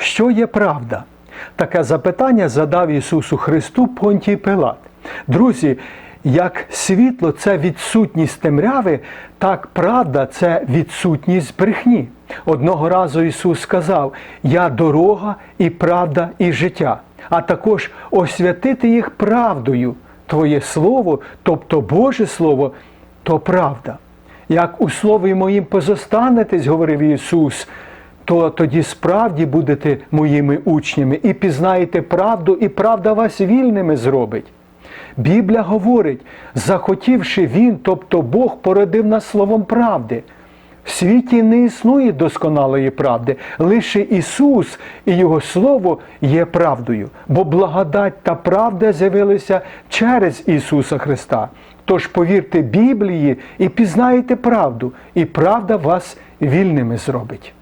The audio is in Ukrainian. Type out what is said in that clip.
Що є правда? Таке запитання задав Ісусу Христу Понтій Пилат. Друзі, як світло це відсутність темряви, так правда це відсутність брехні. Одного разу Ісус сказав: Я дорога і правда, і життя, а також освятити їх правдою. Твоє Слово, тобто Боже Слово, то правда. Як у слові моїм позостанетесь, говорив Ісус, то тоді справді будете моїми учнями і пізнаєте правду, і правда вас вільними зробить. Біблія говорить, захотівши Він, тобто Бог породив нас словом правди. В світі не існує досконалої правди, лише Ісус і Його Слово є правдою, бо благодать та правда з'явилися через Ісуса Христа. Тож повірте Біблії і пізнаєте правду, і правда вас вільними зробить.